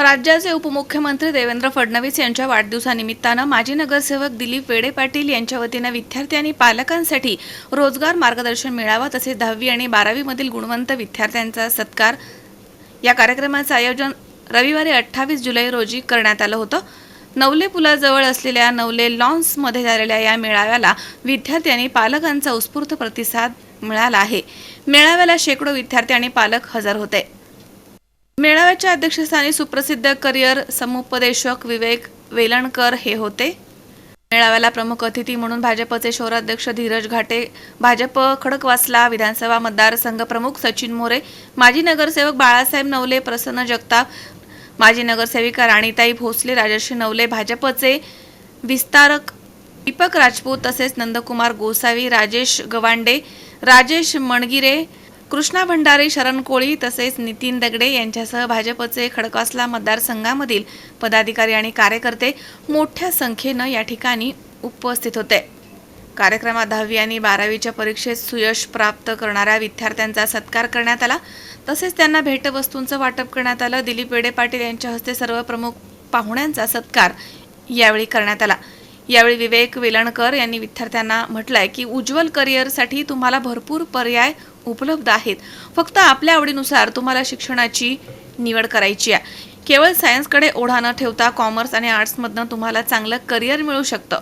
राज्याचे उपमुख्यमंत्री देवेंद्र फडणवीस यांच्या वाढदिवसानिमित्तानं माजी नगरसेवक दिलीप वेडे पाटील यांच्या वतीनं विद्यार्थी आणि पालकांसाठी रोजगार मार्गदर्शन मिळावा तसेच दहावी आणि बारावीमधील गुणवंत विद्यार्थ्यांचा सत्कार या कार्यक्रमाचं आयोजन रविवारी अठ्ठावीस जुलै रोजी करण्यात आलं होतं. नवले पुलाजवळ असलेल्या नवले लॉन्समध्ये झालेल्या या मेळाव्याला विद्यार्थ्यांनी पालकांचा उत्स्फूर्त प्रतिसाद मिळाला आहे. मेळाव्याला शेकडो विद्यार्थी आणि पालक हजर होते. मेळाव्याच्या अध्यक्षस्थानी सुप्रसिद्ध करिअर समुपदेशक विवेक वेलणकर हे होते. मेळाव्याला प्रमुख अतिथी म्हणून भाजपचे शहराध्यक्ष धीरज घाटे भाजप खडकवासला विधानसभा मतदारसंघ प्रमुख सचिन मोरे माजी नगरसेवक बाळासाहेब नवले प्रसन्न जगताप माजी नगरसेविका राणीताई भोसले राजर्षी नवले भाजपचे विस्तारक दीपक राजपूत तसेच नंदकुमार गोसावी राजेश गवांडे राजेश मणगिरे कृष्णा भंडारी शरण कोळी तसेच नितीन दगडे यांच्यासह भाजपचे खडकासला मतदारसंघामधील पदाधिकारी आणि कार्यकर्ते मोठ्या संख्येनं या ठिकाणी उपस्थित होते. कार्यक्रमात दहावी आणि बारावीच्या परीक्षेत सुयश प्राप्त करणाऱ्या विद्यार्थ्यांचा सत्कार करण्यात आला. तसेच त्यांना भेटवस्तूंचं वाटप करण्यात आलं. दिलीप वेडे पाटील यांच्या हस्ते सर्व प्रमुख पाहुण्यांचा सत्कार यावेळी करण्यात आला. यावेळी विवेक वेलणकर यांनी विद्यार्थ्यांना म्हटलंय की उज्ज्वल करिअरसाठी तुम्हाला भरपूर पर्याय उपलब्ध आहेत. फक्त आपल्या आवडीनुसार तुम्हाला शिक्षणाची निवड करायची आहे. केवळ सायन्सकडे ओढा न ठेवता कॉमर्स आणि आर्ट्समधनं तुम्हाला चांगलं करिअर मिळू शकतं.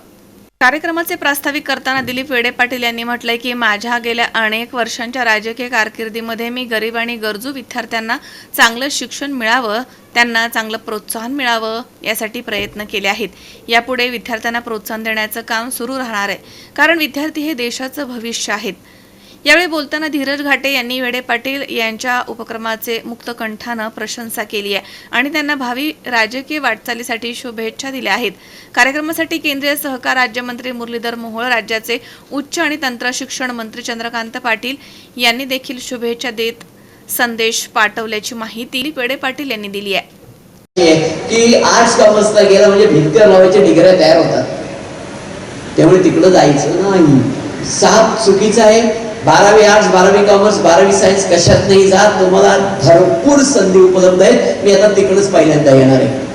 कार्यक्रमाचे प्रास्ताविक करताना दिलीप वेडे पाटील यांनी म्हटलंय की माझ्या गेल्या अनेक वर्षांच्या राजकीय कारकिर्दीमध्ये मी गरीब आणि गरजू विद्यार्थ्यांना चांगलं शिक्षण मिळावं त्यांना चांगलं प्रोत्साहन मिळावं यासाठी प्रयत्न केले आहेत. यापुढे विद्यार्थ्यांना प्रोत्साहन देण्याचं काम सुरू राहणार आहे. कारण विद्यार्थी हे देशाचं भविष्य आहेत. यावेळी बोलताना धीरज घाटे यांनी वेडे पाटील यांच्या उपक्रमाचे मुक्त कंठानं प्रशंसा केली आहे आणि त्यांना भावी राजकीय वाटचालीसाठी शुभेच्छा दिल्या आहेत. कार्यक्रमासाठी केंद्रीय सहकार राज्यमंत्री मुरलीधर मोहोळ राज्याचे उच्च आणि तंत्र शिक्षण मंत्री चंद्रकांत पाटील यांनी देखील शुभेच्छा देत संदेश पाठवल्याची माहिती वेडे पाटील यांनी दिली आहे. की आर्ट्स कॉमर्सला गेला म्हणजे भिंती लावायच्या डिग्र्या तयार होतात. त्यामुळे तिकडं जायचं नाही. साप चुकीचा आहे. बारावी आर्ट्स बारावी कॉमर्स बारावी सायन्स कशात नाही जात तुम्हाला भरपूर संधी उपलब्ध आहेत. मी आता तिकडच पहिल्यांदा येणार आहे.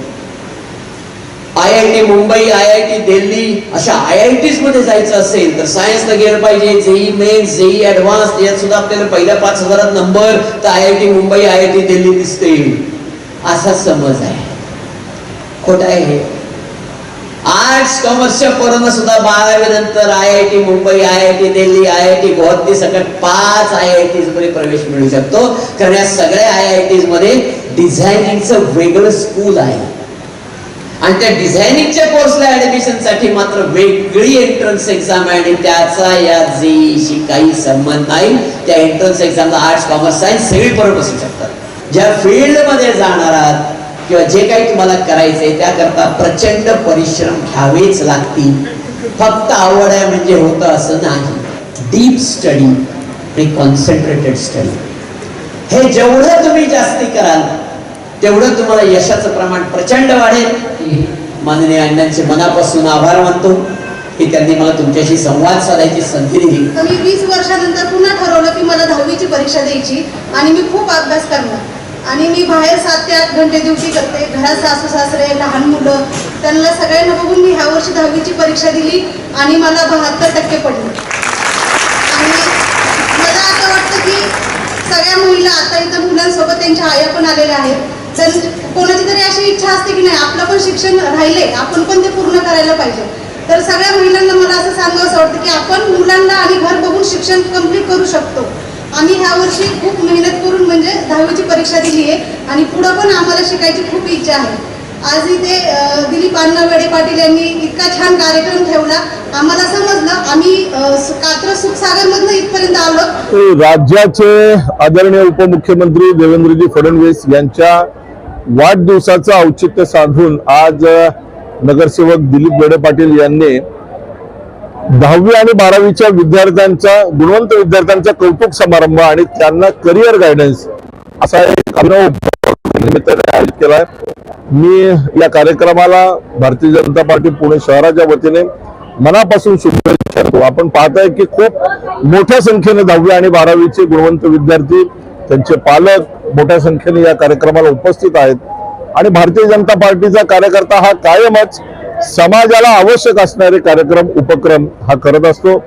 I I T Mumbai I I T Delhi अशा आय आय टीजमध्ये जायचं असेल तर सायन्सला गेलं पाहिजे. जेई मेन जेई ऍडव्हान्स यात सुद्धा आपल्याला पहिल्या पाच हजारात नंबर तर I I T Mumbai I I T Delhi दिसते असा समज आहे. खोट आहे हे. आर्ट्स कॉमर्सच्या पोरांना सुद्धा बारावी नंतर I I T Mumbai I I T Delhi I I T Guwahati सकट पाच आय आय टीजमध्ये प्रवेश मिळू शकतो. कारण या सगळ्या आय आय टीजमध्ये डिझायनिंगचं वेगळं स्कूल आहे. आणि त्या डिझायनिंगच्या कोर्सला ऍडमिशनसाठी मात्र वेगळी एंट्रन्स एक्झाम आहे. आणि त्याचा या जेईशी काही संबंध नाही. त्या एंट्रन्स एक्झामला आर्ट्स कॉमर्स सायन्स सगळी परत बसू शकतात. ज्या फील्डमध्ये जाणार आहात किंवा जे काही तुम्हाला करायचंय त्याकरता प्रचंड परिश्रम घ्यावेच लागतील. फक्त आवड आहे म्हणजे होतं असं नाही. डीप स्टडी आणि कॉन्सन्ट्रेटेड स्टडी हे जेवढं तुम्ही जास्ती कराल तेवढं तुम्हाला यशाचं प्रमाण प्रचंड वाढेल. माननीय अण्णांचे मनापासून आभार मानतो की त्यांनी मला तुमच्याशी संवाद साधायची संधी दिली. तर मी वीस वर्षानंतर पुन्हा ठरवलं की मला दहावीची परीक्षा द्यायची आणि मी खूप अभ्यास करणार. आणि मी बाहेर सात ते आठ घंटे ड्युटी करते घरात सासू सासरे लहान मुलं त्यांना सगळ्यांना बघून मी ह्या वर्षी दहावीची परीक्षा दिली आणि मला बहात्तर टक्के पडले. आणि मला असं वाटतं की सगळ्या महिला आता इथं मुलांसोबत त्यांच्या आया पण आलेल्या आहेत. तर कोणाची तरी अशी इच्छा असते की नाही आपलं पण शिक्षण राहिले आपण पण ते पूर्ण करायला पाहिजे. तर सगळ्या महिलांना मला असं सांगावं असं वाटतं की आपण मुलांना आणि घर बघून शिक्षण कंप्लीट करू शकतो. आम्ही ह्या वर्षी खूप दहावीची परीक्षा दिली आहे आणि पुढं पण आम्हाला शिकायची खूप इच्छा आहे. आज इथे दिलीप अण्णा वेडे पाटील यांनी इतका छान कार्यक्रम ठेवला. आम्हाला समजलं. आम्ही कात्र सु- कात्रज सुखसागरमधनं इथपर्यंत आलो. राज्याचे आदरणीय उपमुख्यमंत्री देवेंद्रजी फडणवीस यांच्या वाढदिवसाचं औचित्य साधून आज नगरसेवक दिलीप बेडे पाटील यांनी दहावी आणि बारावीच्या विद्यार्थ्यांचा गुणवंत विद्यार्थ्यांचा कौतुक समारंभ आणि त्यांना करिअर गायडन्स असा एक अभिनव निमित्ताने आयोजित केला आहे मी या कार्यक्रमाला भारतीय जनता पार्टी पुणे शहराच्या वतीने मनापासून शुभेच्छा देतो. आपण पाहताय की खूप मोठ्या संख्येने दहावी आणि बारावीचे गुणवंत विद्यार्थी त्यांचे पालक मोठ्या संख्येने या कार्यक्रमाला उपस्थित आहेत. आणि भारतीय जनता पार्टीचा कार्यकर्ता हा कायमच समाजाला आवश्यक असणारे कार्यक्रम उपक्रम हा करत असतो.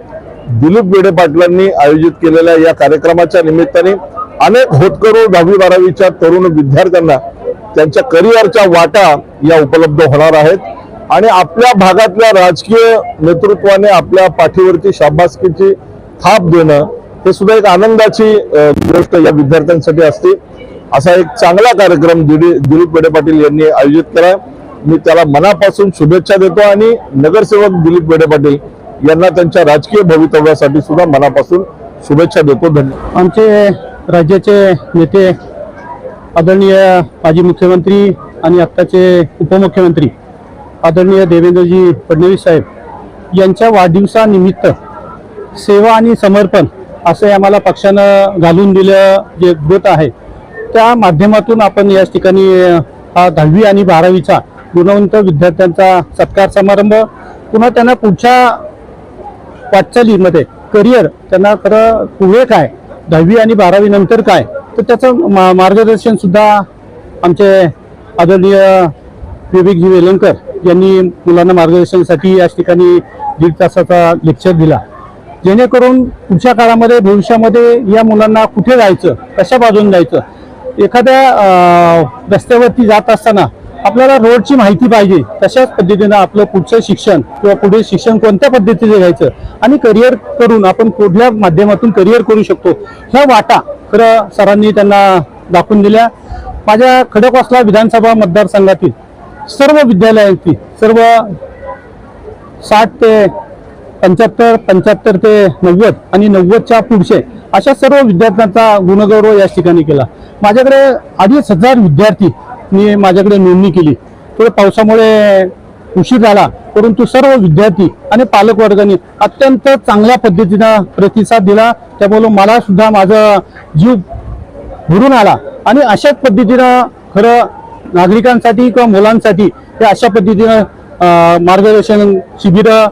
दिलीप बेडे पाटलांनी आयोजित केलेल्या या कार्यक्रमाच्या निमित्ताने अनेक होतकरू दहावी बारावीच्या तरुण विद्यार्थ्यांना त्यांच्या करिअरच्या वाटा या उपलब्ध होणार आहेत. आणि आपल्या भागातल्या राजकीय नेतृत्वाने आपल्या पाठीवरती शाबासकीची थाप देणं हे सुद्धा एक आनंदाची गोष्ट या विद्यार्थ्यांसाठी असते. असा एक चांगला कार्यक्रम दिली- दिलीप बेडे पाटील यांनी आयोजित केला मी त्याला मनापासून शुभेच्छा देतो आणि नगरसेवक दिलीप बेडे पाटील यांना त्यांच्या राजकीय भवितव्यासाठी सुद्धा मनापासून शुभेच्छा देतो. धन्यवाद. आमचे राज्याचे नेते आदरणीय माजी मुख्यमंत्री आणि आत्ताचे उपमुख्यमंत्री आदरणीय देवेंद्रजी फडणवीस साहेब यांच्या वाढदिवसानिमित्त सेवा आणि समर्पण असे आम्हाला पक्षानं घालून दिलं जे गोत आहे त्या माध्यमातून आपण याच ठिकाणी हा दहावी आणि बारावीचा गुणवंत विद्यार्थ्यांचा सत्कार समारंभ पुन्हा त्यांना पुढच्या वाटचालीमध्ये करिअर त्यांना खरं पुढे काय दहावी आणि बारावी नंतर काय? तर त्याचं मा मार्गदर्शन सुद्धा आमचे आदरणीय विवेकजी वेलणकर यांनी मुलांना मार्गदर्शनासाठी याच ठिकाणी दीड तासाचा लेक्चर दिला. जेणेकरून पुढच्या काळामध्ये भविष्यामध्ये या मुलांना कुठे जायचं कशा बाजून जायचं? एखाद्या रस्त्यावरती जात असताना आपल्याला रोडची माहिती पाहिजे तशाच पद्धतीनं आपलं पुढचं शिक्षण किंवा पुढे शिक्षण कोणत्या पद्धतीचं घ्यायचं आणि करिअर करून आपण कुठल्या माध्यमातून करिअर करू शकतो ह्या वाटा खरं सरांनी त्यांना दाखवून दिल्या. माझ्या खडकवासला विधानसभा मतदारसंघातील सर्व विद्यालयातील सर्व साठ ते पंच्याहत्तर पंच्याहत्तर ते नव्वद आणि नव्वदच्या पुढचे अशा सर्व विद्यार्थ्यांचा गुणगौरव या ठिकाणी केला. माझ्याकडे अडीच हजार विद्यार्थी मी माझ्याकडे नोंदणी केली. थोडं पावसामुळे उशीर झाला परंतु सर्व विद्यार्थी आणि पालकवर्गाने अत्यंत चांगल्या पद्धतीनं प्रतिसाद दिला. त्यामुळं मला सुद्धा माझा जीव भरून आला. आणि अशाच पद्धतीनं खरं नागरिकांसाठी किंवा मुलांसाठी हे अशा पद्धतीनं मार्गदर्शन शिबिरं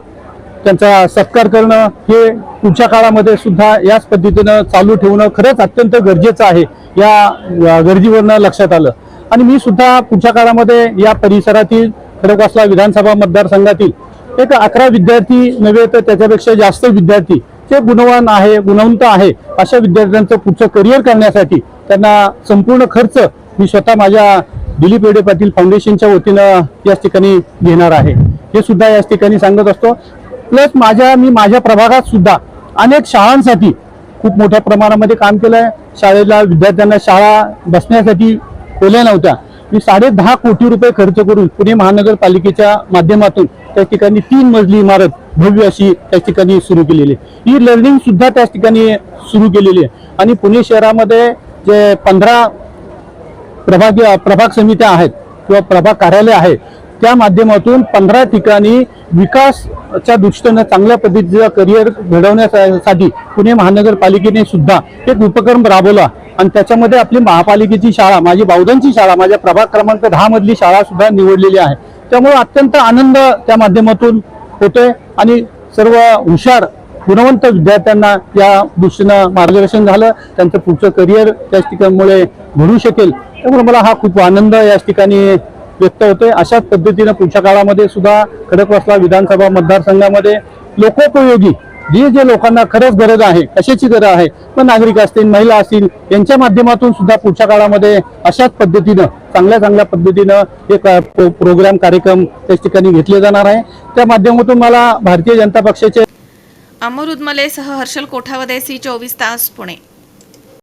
त्यांचा सत्कार करणं हे पुढच्या काळामध्ये सुद्धा याच पद्धतीनं चालू ठेवणं खरंच अत्यंत गरजेचं आहे. या अं, गरजेवरनं लक्षात आलं. आणि मी सुद्धा पुढच्या काळामध्ये या परिसरातील खडकवासला विधानसभा मतदारसंघातील एक अकरा विद्यार्थी नव्हे तर त्याच्यापेक्षा जास्त विद्यार्थी जे गुणवान आहे गुणवंत आहे अशा विद्यार्थ्यांचं पुढचं करिअर करण्यासाठी त्यांना संपूर्ण खर्च मी स्वतः माझ्या दिलीप येडे पाटील फाउंडेशनच्या वतीनं याच ठिकाणी घेणार आहे. हे सुद्धा याच ठिकाणी सांगत असतो. प्लस माझ्या मी माझ्या प्रभागात सुद्धा अनेक शाळांसाठी खूप मोठ्या प्रमाणामध्ये काम केलं आहे शाळेला विद्यार्थ्यांना शाळा बसण्यासाठी खोल्या नव्हत्या. मी साडे दहा कोटी रुपये खर्च करून पुणे महानगरपालिकेच्या माध्यमातून त्या ठिकाणी तीन मजली इमारत भव्य अशी त्या ठिकाणी सुरू केलेली आहे. ई लर्निंग सुद्धा त्या ठिकाणी सुरू केलेली आहे. आणि पुणे शहरामध्ये जे पंधरा प्रभाग प्रभाग समित्या आहेत किंवा प्रभाग कार्यालय आहे त्या माध्यमातून पंधरा ठिकाणी विकास च्या दृष्टीनं चांगल्या पद्धतीचा करिअर घडवण्यासाठी पुणे महानगरपालिकेने सुद्धा एक उपक्रम राबवला. आणि त्याच्यामध्ये आपली महापालिकेची शाळा माझी बावधनची शाळा माझ्या प्रभाग क्रमांक दहा मधली शाळा सुद्धा निवडलेली आहे. त्यामुळे अत्यंत आनंद त्या माध्यमातून होतोय आणि सर्व हुशार गुणवंत विद्यार्थ्यांना या दृष्टीनं मार्गदर्शन झालं. त्यांचं पुढचं करिअर त्याच ठिकाणमुळे घडू शकेल. त्यामुळे मला हा खूप आनंद याच ठिकाणी व्यक्त होते अशाच पद्धतीनं पुढच्या काळामध्ये सुद्धा खडकवासला विधानसभा मतदारसंघामध्ये लोकोपयोगी जी जे लोकांना खरंच गरज आहे कशाची गरज आहे मग नागरिक असतील महिला असतील यांच्या माध्यमातून सुद्धा पुढच्या काळामध्ये अशाच पद्धतीनं चांगल्या चांगल्या पद्धतीनं एक प्रो- प्रोग्राम कार्यक्रम त्याच ठिकाणी घेतले जाणार आहे. त्या माध्यमातून मला भारतीय जनता पक्षाचे अमर उदमलेसह हर्षल कोठावदे सी चोवीस तास पुणे.